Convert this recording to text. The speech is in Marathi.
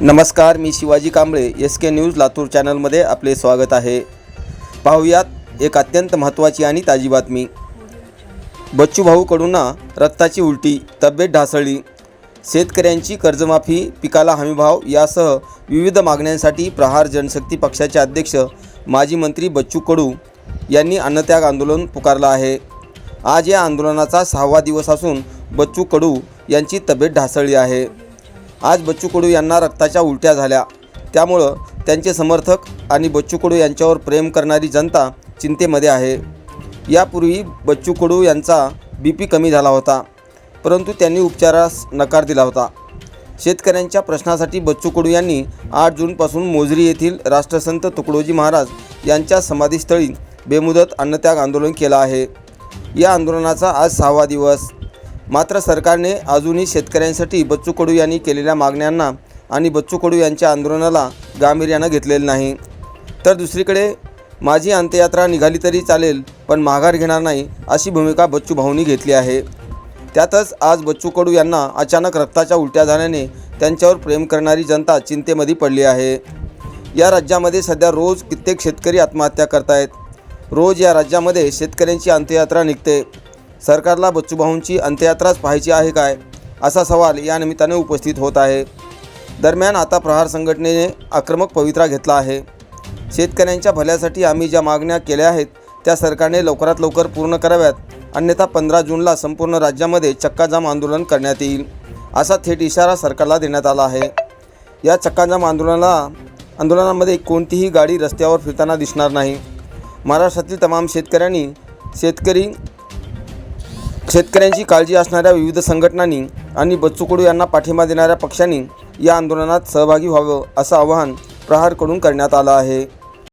नमस्कार मी Shivaji Kamble S K news Latur चॅनलमध्ये आपले स्वागत आहे. पाहुयात एक अत्यंत महत्त्वाची आणि ताजी बातमी. बच्चू भाऊकडूंना रक्ताची उलटी तब्येत ढासळली. शेतकऱ्यांची कर्जमाफी पिकाला हमीभाव यासह विविध मागण्यांसाठी प्रहार जनशक्ती पक्षाचे अध्यक्ष माजी मंत्री बच्चू कडू यांनी अन्नत्याग आंदोलन पुकारलं आहे. आज या आंदोलनाचा सहावा दिवस असून बच्चू कडू यांची तब्येत ढासळली आहे. आज बच्चू कडू यांना रक्ताच्या उलट्या झाल्या. त्यामुळं त्यांचे समर्थक आणि बच्चू कडू यांच्यावर प्रेम करणारी जनता चिंतेमध्ये आहे. यापूर्वी बच्चू कडू यांचा बी पी कमी झाला होता परंतु त्यांनी उपचारास नकार दिला होता. शेतकऱ्यांच्या प्रश्नासाठी बच्चू कडू यांनी आठ जूनपासून मोजरी येथील राष्ट्रसंत तुकडोजी महाराज यांच्या समाधीस्थळी बेमुदत अन्नत्याग आंदोलन केलं आहे. या आंदोलनाचा आज सहावा दिवस. मात्र सरकारने अजूनही शेतकऱ्यांसाठी बच्चू कडू यांनी केलेल्या मागण्यांना आणि बच्चू कडू यांच्या आंदोलनाला गांभीर्यानं घेतलेलं नाही. तर दुसरीकडे माझी अंत्ययात्रा निघाली तरी चालेल पण माघार घेणार नाही अशी भूमिका बच्चू भाऊंनी घेतली आहे. त्यातच आज बच्चू कडू यांना अचानक रक्ताच्या उलट्या झाल्याने त्यांच्यावर प्रेम करणारी जनता चिंतेमध्ये पडली आहे. या राज्यामध्ये सध्या रोज कित्येक शेतकरी आत्महत्या करतायत. रोज या राज्यामध्ये शेतकऱ्यांची अंत्ययात्रा निघते. सरकारला बच्चूभाऊंची अंत्ययात्राच पाहायची आहे काय असा सवाल या निमित्ताने उपस्थित होत आहे. दरम्यान आता प्रहार संघटनेने आक्रमक पवित्रा घेतला आहे. शेतकऱ्यांच्या भल्यासाठी आम्ही ज्या मागण्या केल्या आहेत त्या सरकारने लवकरात लवकर पूर्ण कराव्यात. अन्यथा पंधरा जूनला संपूर्ण राज्यामध्ये चक्काजाम आंदोलन करण्यात येईल असा थेट इशारा सरकारला देण्यात आला आहे. या चक्काजाम आंदोलनाला आंदोलनामध्ये कोणतीही गाडी रस्त्यावर फिरताना दिसणार नाही. महाराष्ट्रातील तमाम शेतकऱ्यांनी शेतकरी शेतकऱ्यांची काळजी असणाऱ्या विविध संघटनांनी आणि बच्चू कडू यांना पाठिंबा देणाऱ्या पक्षांनी या आंदोलनात सहभागी व्हावं असं आवाहन प्रहारकडून करण्यात आलं आहे.